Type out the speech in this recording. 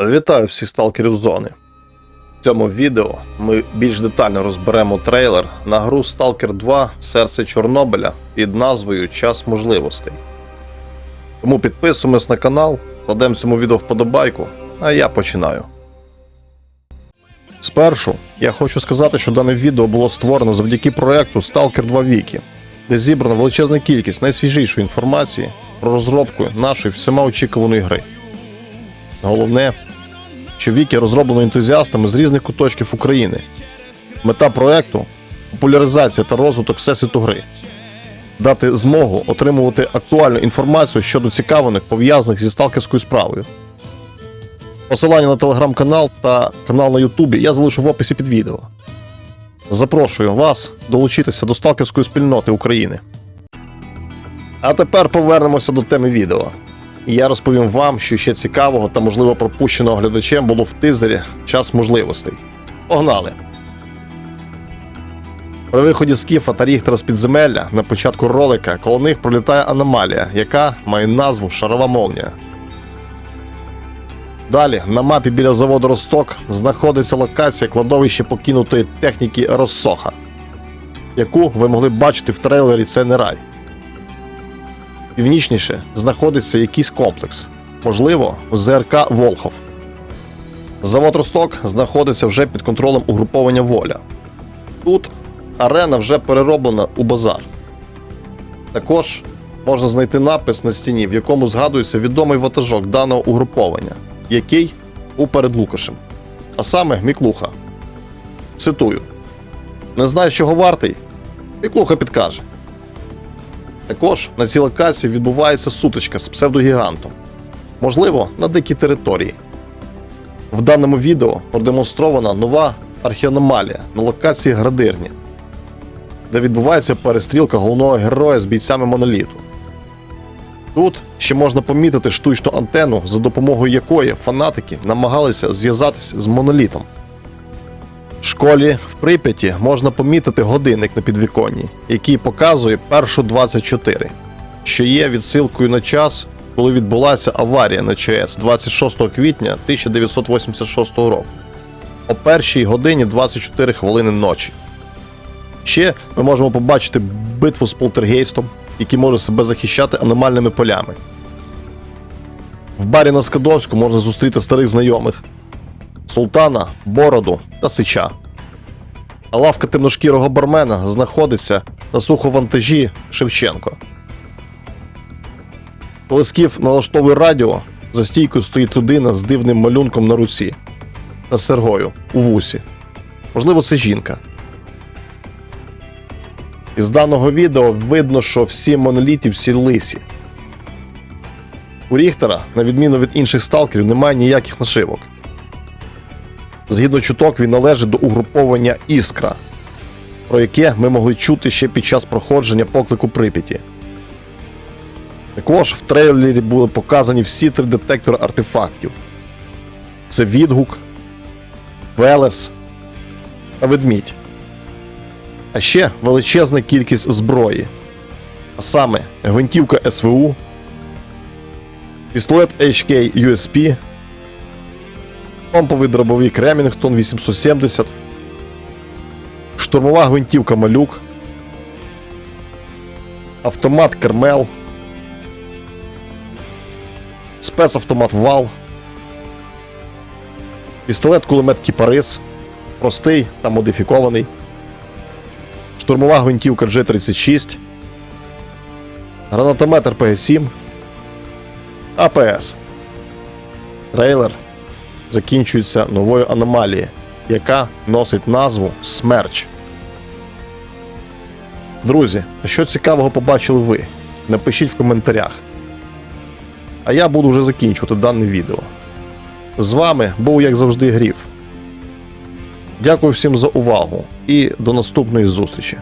Вітаю всіх сталкерів зони. В цьому відео ми більш детально розберемо трейлер на гру Stalker 2 Серце Чорнобиля під назвою Час можливостей. Тому підписуємось на канал, кладемо цьому відео вподобайку, а я починаю. Спершу я хочу сказати, що дане відео було створено завдяки проекту Stalker 2 Wiki, де зібрана величезна кількість найсвіжішої інформації про розробку нашої всіма очікуваної гри. Головне, що Вікі розроблено ентузіастами з різних куточків України. Мета проекту популяризація та розвиток всесвіту гри, дати змогу отримувати актуальну інформацію щодо цікавинок, пов'язаних зі сталкерською справою. Посилання на телеграм-канал та канал на Ютубі я залишу в описі під відео. Запрошую вас долучитися до сталкерської спільноти України. А тепер повернемося до теми відео. І я розповім вам, що ще цікавого та можливо пропущеного глядачем було в тизері час можливостей. Погнали! При виході скіфа та Ріхтера з підземелля на початку ролика коло них пролітає аномалія, яка має назву Шарова молнія. Далі на мапі біля заводу Росток знаходиться локація кладовища покинутої техніки Россоха, яку ви могли бачити в трейлері Це не рай. Північніше знаходиться якийсь комплекс, можливо, ЗРК Волхов. Завод Росток знаходиться вже під контролем угруповання Воля. Тут арена вже перероблена у базар. Також можна знайти напис на стіні, в якому згадується відомий ватажок даного угруповання, який був перед Лукашем. А саме Міклуха. Цитую: Не знаю, чого вартий. Міклуха підкаже. Також на цій локації відбувається сутичка з псевдогігантом, можливо, на дикій території. В даному відео продемонстрована нова археаномалія на локації Градирні, де відбувається перестрілка головного героя з бійцями моноліту. Тут ще можна помітити штучну антенну, за допомогою якої фанатики намагалися зв'язатися з монолітом. Школі в Прип'яті можна помітити годинник на підвіконні, який показує першу 24, що є відсилкою на час, коли відбулася аварія на ЧАЕС 26 квітня 1986 року о першій годині 24 хвилини ночі. Ще ми можемо побачити битву з полтергейстом, який може себе захищати аномальними полями. В барі на Скадовську можна зустріти старих знайомих Султана, Бороду та Сича. Лавка темношкірого бармена знаходиться на суховантажі Шевченко. Коли скіф налаштовує радіо, за стійкою стоїть людина з дивним малюнком на руці та сергою у вусі. Можливо, це жінка. Із даного відео видно, що всі монолітівці лисі. У Ріхтера, на відміну від інших сталкерів, немає ніяких нашивок. Згідно чуток, він належить до угруповання Іскра, про яке ми могли чути ще під час проходження поклику Прип'яті. Також в трейлері були показані всі три детектори артефактів: це відгук, Велес та ведмідь. А ще величезна кількість зброї. А саме гвинтівка СВУ, пістолет HK USP, помповий дробовик Ремінгтон 870, штурмова гвинтівка Малюк, автомат Кермел, спецавтомат Вал, пістолет кулемет Кіпарис, простий та модифікований, штурмова гвинтівка G36, гранатомет РПГ-7, АПС. Трейлер закінчується новою аномалією, яка носить назву Смерч. Друзі, що цікавого побачили ви? Напишіть в коментарях. А я буду вже закінчувати дане відео. З вами був, як завжди, Гріф. Дякую всім за увагу і до наступної зустрічі.